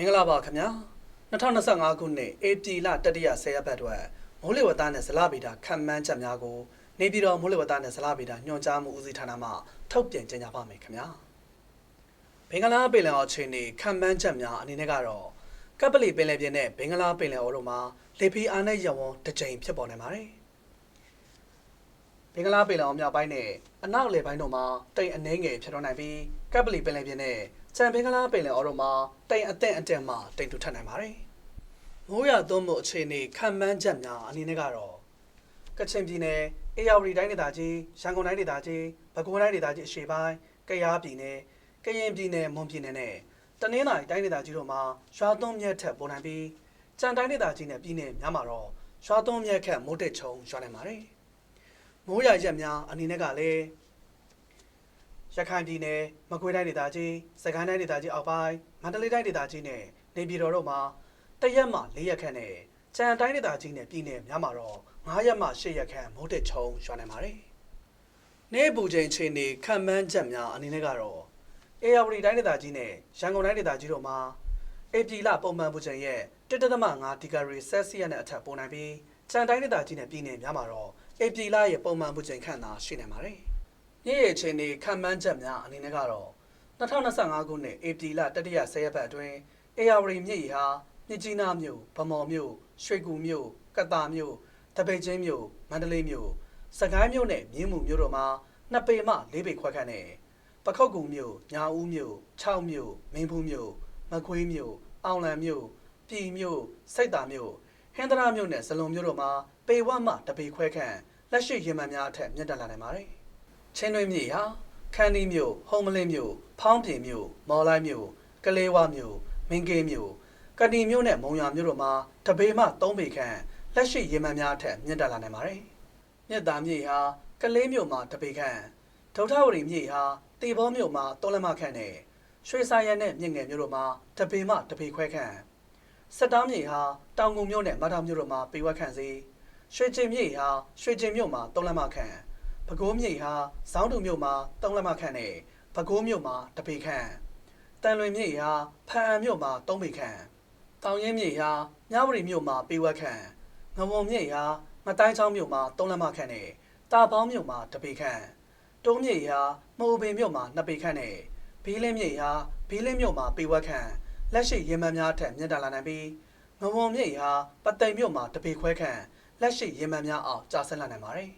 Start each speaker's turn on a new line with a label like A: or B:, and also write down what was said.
A: မင်္ဂလာပါခင်ဗျာ2025ခုနှစ်ဧပြီလတတိယ10ရက်ပတ်အတွက်မိုးလေဝသနဲ့ဇလဗေဒခံမှန်းချက်များကိုနေပြည်တော်မိုးလေဝသနဲ့ဇလဗေဒညွှန်ကြားမှုဦးစီးဌာနမှထုတ်ပြန်ကြေညာပါမယ်ခင်ဗျာဘင်္ဂလားပင်လယ်အော်အခြေအနေခံမှန်းချက်များအနေနဲ့ကတော့ကပ်ပလီပင်လယ်ပြင်နဲ့ဘင်္ဂလားပင်လယ်အော်တို့မှာလေဖိအားနဲ့ရဝန်းတစ်ကြိမ်ဖြစ်ပေါ်နေပါတယ်ဘ င်္ဂလားပင်လယ်အော်မြောက်ပိုင်းနဲ့အနောက်လေပိုင်းတို့မှာတိမ်အနှဲငယ်ဖြစ်တော့နိုင်ပြီးကပ်ပလီပင်လယ်ပြင်နဲ့ချန်ဘင်္ဂလားပင်လယ်အော်တို့မှာတိမ်အသင့်အတက်မှတိမ်တူထပ်နိုင်ပါတယ်။မိုးရသွန်းမှုအခြေအနေခံမှန်းချက်များအနေနဲ့ကတော့ကချင်ပြည်နယ်အေရဝတီတိုင်းဒေသကြီးရန်ကုန်တိုင်းဒေသကြီးပဲခူးတိုင်းဒေသကြီးအရှေ့ပိုင်းကယားပြည်နယ်ကရင်ပြည်နယ်မွန်ပြည်နယ်နဲ့တနင်္သာရီတိုင်းဒေသကြီးတို့မှာရွာသွန်းမြက်ထက်ပေါ်နိုင်ပြီးကြံတိုင်းဒေသကြီးနဲ့ပြည်နယ်များမှာတော့ရွာသွန်းမြက်ခက်မိုးတက်ချုံရွာနိုင်ပါတယ်။ မိုးရရက်များအနေနဲ့ကလည်းရခိုင်ပြည်နယ်မကွေးတိုင်းဒေသကြီးစကိုင်းတိုင်းဒေသကြီးအောက်ပိုင်းမန္တလေးတိုင်းဒေသကြီးနဲ့နေပြည်တော်တို့မှာတရက်မှ၄ရက်ခန့်နဲ့ကြံတိုင်းဒေသကြီးနဲ့ပြည်နယ်များမှာတော့9ရက်မှ10ရက်ခန့်မိုးတက်ချုံရွာနိုင်ပါတယ်။နေပူချိန်ချိန်နေခံမှန်းချက်များအနေနဲ့ကတော့အေရဝတီတိုင်းဒေသကြီးနဲ့ရန်ကုန်တိုင်းဒေသကြီးတို့မှာအေပြည်လပုံမှန်ပူချိန်ရဲ့1.5ဒီဂရီဆယ်စီယပ်နဲ့အထက်ပိုနိုင်ပြီးကြံတိုင်းဒေသကြီးနဲ့ပြည်နယ်များမှာတော့ အေပြည်လရဲ့ပုံမှန်ပူချိန်ခန့်သာရှိနိုင်ပါတယ်။ညရဲ့ချင်းနေခံမှန်းချက်များအနေနဲ့ကတော့2025ခုနှစ်ဧပြီလတတိယ10ရက်ပတ်အတွင်းအေယာဝတီမြစ်ရီဟာမြစ်ကြီးနားမြို့ဗမော်မြို့ရွှေကူမြို့ကတာမြို့တပိတ်ချင်းမြို့မန္တလေးမြို့စကိုင်းမြို့နဲ့မြင်းမူမြို့တို့မှာ2ပေမှ4ပေခွက်ခန့်နဲ့ပခုတ်ကူမြို့ညာဦးမြို့6မြို့မင်းဘူးမြို့မကွေးမြို့အောင်လံမြို့ပြည်မြို့စိတ်တာမြို့ ဟင်္ဒရာမြို့နဲ့ဇလုံမြို့တို့မှာပေဝတ်မှတပေခွဲခန့်လက်ရှိရင်မှန်များအထက်မြင့်တက်လာနိုင်ပါတယ်ချင်းတွင်းမြေဟာခန်းဒီမြို့ဟုံးမလင်းမြို့ဖောင်းပြင်မြို့မော်လိုက်မြို့ကလေးဝမြို့မင်းကင်းမြို့ကဏီမြို့နဲ့မုံရွာမြို့တို့မှာတပေမှ3ပေခန့်လက်ရှိရေမှန်များအထက်မြင့်တက်လာနိုင်ပါတယ်။မြစ်သားမြေဟာကလေးမြို့မှာတပေခန့်ဒုထဝရီမြေဟာတေဘောမြို့မှာ3လက်မခန့်နဲ့ရွှေစာရနဲ့မြင့်ငယ်မြို့တို့မှာတပေမှတပေခွဲခန့် ဆက်တောင်းမြေဟာတောင်ငုံမြို့နဲ့မထာမြို့တို့မှာပေဝက်ခန့်စီရွှေကျင်မြေဟာရွှေကျင်မြို့မှာ3လက်မခန့်ပဲခူးမြိတ်ဟာဇောင်းတူမြို့မှာ3လက်မခန့်နဲ့ပဲခူးမြို့မှာတပေခန့်တန်လွင်မြိတ်ဟာဖန်အံမြို့မှာ3ပေခန့်တောင်ရင်းမြိတ်ဟာမြဝတီမြို့မှာပေဝက်ခန့်ငဝုံမြိတ်ဟာမတိုင်းချောင်းမြို့မှာ3လက်မခန့်နဲ့တာပေါင်းမြို့မှာတပေခန့်တုံးမြိတ်ဟာမအိုပင်မြို့မှာ2ပေခန့်နဲ့ဘီးလင်းမြိတ်ဟာဘီးလင်းမြို့မှာပေဝက်ခန့် လက်ရှိရေမှန်များထက်မြင့်တက်လာနိုင်ပြီးငဝုံမြိတ်ဟာပသိမ်မြို့မှာတပေခွဲခန့်လက်ရှိရေမှန်များအောင်ကျဆင်းလာနိုင်ပါတယ်